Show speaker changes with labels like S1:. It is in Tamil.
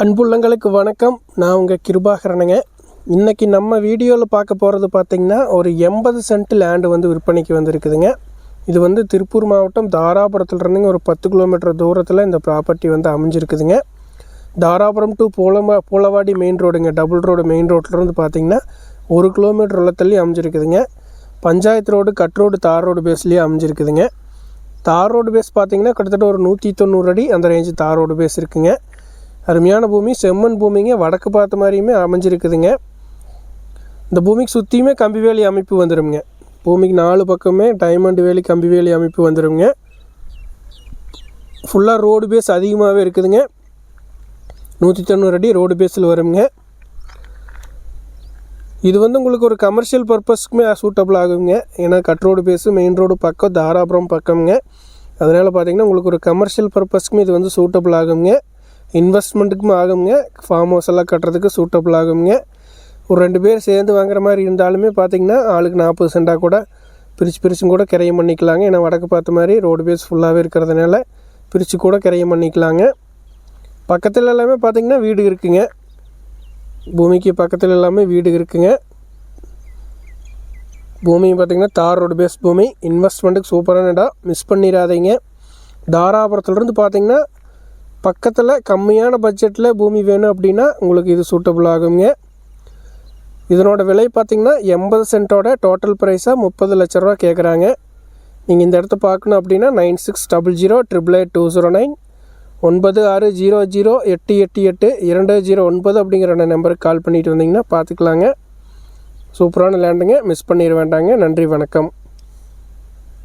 S1: அன்புள்ளங்களுக்கு வணக்கம். நான் உங்கள் கிருபாகரனுங்க. இன்றைக்கி நம்ம வீடியோவில் பார்க்க போகிறது பார்த்திங்கன்னா ஒரு எண்பது சென்ட் லேண்டு வந்து விற்பனைக்கு வந்திருக்குதுங்க. இது வந்து திருப்பூர் மாவட்டம் தாராபுரத்துலேருந்துங்க ஒரு பத்து கிலோமீட்டர் தூரத்தில் இந்த ப்ராப்பர்ட்டி வந்து அமைஞ்சிருக்குதுங்க. தாராபுரம் டு பூலமா பூலவாடி மெயின் ரோடுங்க டபுள் ரோடு மெயின் ரோட்லேருந்து பார்த்திங்கன்னா ஒரு கிலோமீட்டர் உள்ள தள்ளி அமைஞ்சிருக்குதுங்க. பஞ்சாயத்து ரோடு கட் ரோடு தார் ரோடு பேஸ்லேயே அமைஞ்சிருக்குதுங்க. தார் ரோடு பேஸ் பார்த்தீங்கன்னா கிட்டத்தட்ட ஒரு நூற்றி தொண்ணூறு அடி அந்த ரேஞ்சு தார் ரோடு பேஸ் இருக்குதுங்க அருமையான பூமி செம்மண் பூமிங்க. வடக்கு பார்த்த மாதிரியுமே அமைஞ்சிருக்குதுங்க. இந்த பூமிக்கு சுற்றியுமே கம்பி வேலி அமைப்பு வந்துடும்ங்க பூமிக்கு நாலு பக்கமே டைமண்ட் வேலி கம்பி வேலி அமைப்பு வந்துடுங்க ஃபுல்லாக ரோடு பேஸ் அதிகமாகவே இருக்குதுங்க. நூற்றி தொண்ணூறு அடி ரோடு பேஸில் வருங்க இது வந்து உங்களுக்கு ஒரு கமர்ஷியல் பர்பஸ்க்குமே சூட்டபிள் ஆகுங்க. ஏன்னா cut road base main road பக்கம் தாராபுரம் பக்கம்ங்க. அதனால் பார்த்தீங்கன்னா உங்களுக்கு ஒரு கமர்ஷியல் பர்பஸ்க்குமே இது வந்து சூட்டபிள் ஆகுங்க. இன்வெஸ்ட்மெண்ட்டுக்கும் ஆகுங்க ஃபார்ம் ஹவுஸ் எல்லாம் கட்டுறதுக்கு சூட்டபிள் ஆகுங்க ஒரு ரெண்டு பேர் சேர்ந்து வாங்குற மாதிரி இருந்தாலுமே பார்த்தீங்கன்னா ஆளுக்கு நாற்பது சென்டாக கூட பிரித்து பிரிச்சும் கூட கிரையம் பண்ணிக்கலாங்க. ஏன்னா வடக்கு பார்த்த மாதிரி ரோடு பேஸ் ஃபுல்லாகவே இருக்கிறதுனால பிரித்து கூட கிரையம் பண்ணிக்கலாங்க. பக்கத்தில் எல்லாமே பார்த்தீங்கன்னா வீடு இருக்குங்க. பூமிக்கு பக்கத்தில் எல்லாமே வீடு இருக்குங்க. பூமி பார்த்திங்கன்னா தார் ரோடு பேஸ் பூமி. இன்வெஸ்ட்மெண்ட்டுக்கு சூப்பரான இடம். மிஸ் பண்ணிடாதீங்க. தாராபுரத்துலேருந்து பார்த்திங்கன்னா பக்கத்தில் கம்மியான பட்ஜெட்டில் பூமி வேணும் அப்படின்னா உங்களுக்கு இது சூட்டபுள் ஆகுங்க. இதனோட விலை பார்த்திங்கன்னா எண்பது சென்ட்டோட டோட்டல் ப்ரைஸாக முப்பது லட்ச ரூபா கேட்குறாங்க நீங்கள் இந்த இடத்த பார்க்கணும் அப்படின்னா nine six double zero triple eight two zero nine ஒன்பது ஆறு ஜீரோ ஜீரோ எட்டு எட்டு எட்டு இரண்டு ஜீரோ ஒன்பது அப்படிங்கிற நம்பருக்கு கால் பண்ணிட்டு வந்தீங்கன்னா பார்த்துக்கலாங்க சூப்பரான லேண்டுங்க மிஸ் பண்ணிட வேண்டாங்க. நன்றி வணக்கம்.